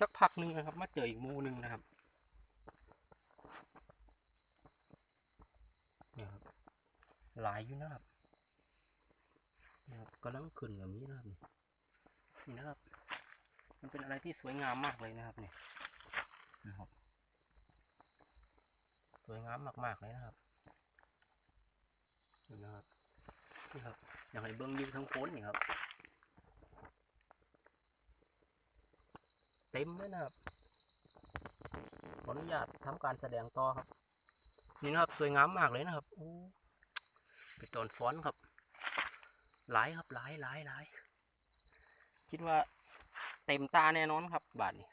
สักพักหนึ่งนะครับ มาเจออีกมูหนึ่งนะครับนี่ครับหลายอยู่นะครับนี่ครับกำลังขึ้นแบบนี้นะครับนี่นะครับ มันเป็นอะไรที่สวยงามมากเลยนะครับเนี่ยนะครับสวยงามมากๆเลยนะครับนี่นะครับนี่ครับอยากให้เบิ้องยิงทั้งโพ้นนี่ครับ เต็มเลยนะครับขออนุญาตทำการแสดงต่อครับ นี่นะครับสวยงามมากเลยนะครับโอ้เป็นตอนฟ้อนครับหลายครับหลายหลายหลายคิดว่าเต็มตาแน่นอนครับบาทนี้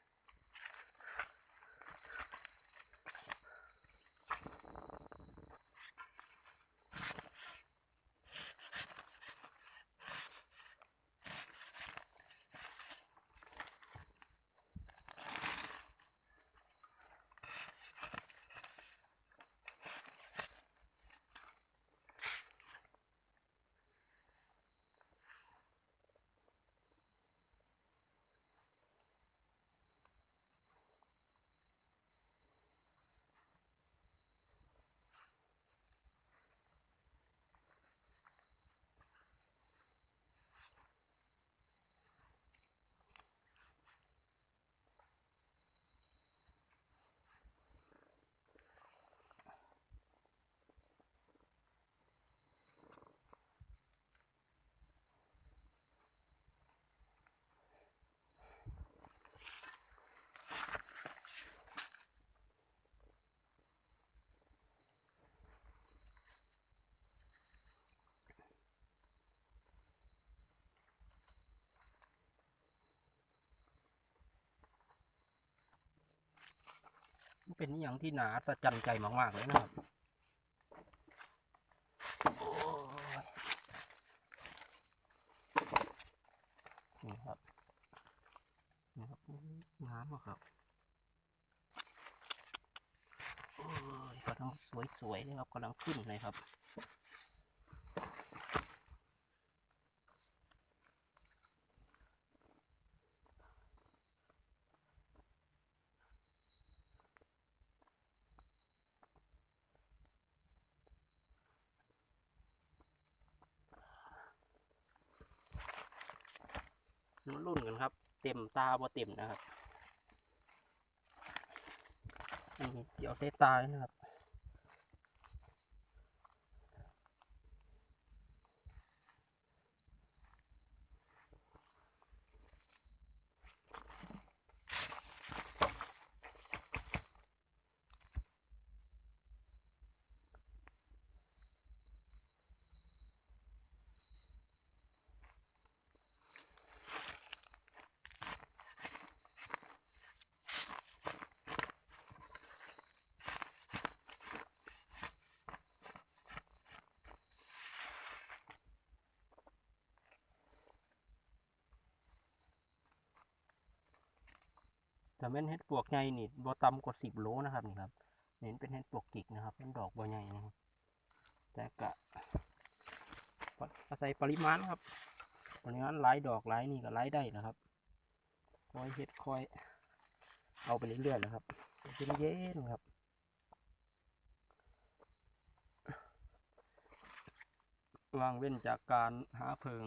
เป็นอย่างที่หนาสะใจรใจมากๆเลยนะครับนี่ครับนี่ครับน้ำอะครับโอ้ยกำลังสวยๆเลยครับกำลังขึ้นเลยครับ รุ่นรุ่นกันครับ เต็มตาบ่เต็มนะครับเดี๋ยวเซตายนะครับ แต่แม่นเห็ดปวกใหญ่นี่บ่ต่ำกว่าสิบโลนะครับนี่ครับเน้นเป็นเห็ดปวกกิกนะครับเป็นดอกบ่ใหญ่นะครับแต่กะอาศัยปริมาณครับปริมาณหลายดอกหลายนี่ก็หลายได้นะครับคอยเห็ดคอย เอาไปเรื่อยๆนะครับเย็นๆครับวางเว้นจากการหาเพิง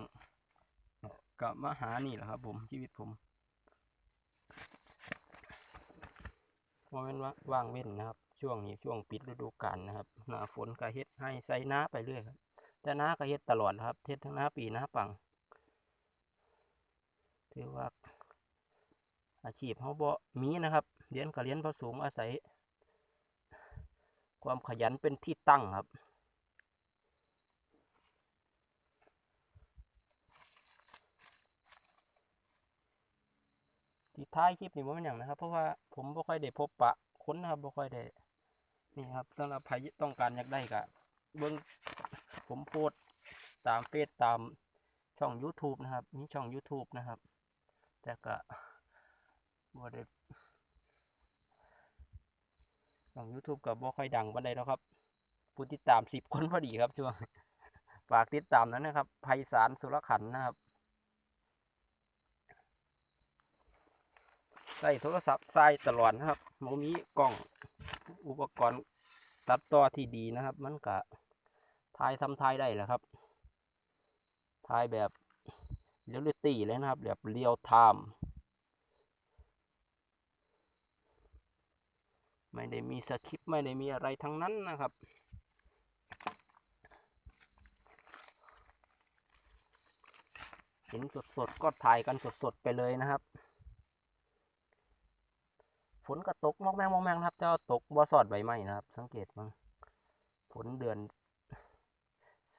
กับมาหานี่แหละครับ ผมชีวิตผม ว่าแม่นว่าว่างเว้นนะครับ ช่วงนี้ช่วงปิดฤดูกาลนะครับหน้าฝนก็เฮ็ดให้ใส่น้าไปเรื่อยครับแต่น้าก็เฮ็ดตลอดครับเฮ็ดทั้งน้าปีน้าปังถือว่าอาชีพเขาบ่มีนะครับเรียนก็เรียนพอสูงอาศัย ความขยันเป็นที่ตั้งครับ ที่ท้ายคลิปนี่บ่เป็นอย่างนะครับ เพราะว่าผมบ่ค่อยได้พบปะคนนะครับบ่ค่อยได้นี่ครับสำหรับใครต้องการอยากได้ก็เบิ่งผมโพสต์ตามเฟซตามช่อง YouTube นะครับมีช่อง YouTube นะครับ แต่ก็บ่ได้ช่อง YouTube ก็บ่ค่อยดังปานใดแล้วครับผู้ติดตาม10คนพอดีครับช่วงฝากติดตามนั้นนะครับไพศาลสุรขันนะครับ ใส่โทรศัพท์ใส่ตลอดนะครับโมมีกล้องอุปกรณ์ตัดต่อที่ดีนะครับ มันก็ถ่ายทำถ่ายได้แหละครับถ่ายแบบเรียลลิตี้เลยนะครับ แบบเรียลไทม์ไม่ได้มีสคริปต์ไม่ได้มีอะไรทั้งนั้นนะครับเห็นสดๆก็ถ่ายกันสดๆไปเลยนะครับ ฝนก็ตกมอกแมงมอกแมงนะครับแต่ว่าตกบ่สอดใบไม้นะครับ สังเกตมั้งฝนเดือน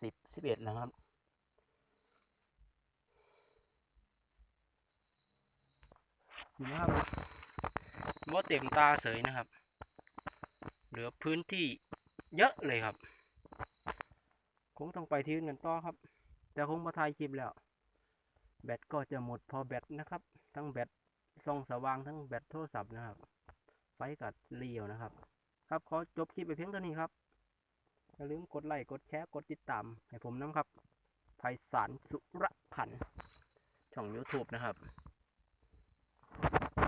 สิบสิบเอ็ดนะครับนี่นะครับบ่เต็มตาเสยนะครับ เหลือพื้นที่เยอะเลยครับคงต้องไปที่อื่นกันต่อครับ แต่คงมาถ่ายคลิปแล้ว แบตก็จะหมดพอแบตนะครับ ทั้งแบตส่องสว่างทั้งแบตโทรศัพท์นะครับ ไฟกัดเรียวนะครับ ครับขอจบคลิปไปเพียงเท่านี้ครับอย่าลืมกดไลค์กดแชร์กดติดตามให้ผมน้ำครับไพศาลสุรพันธ์ช่อง YouTube นะครับ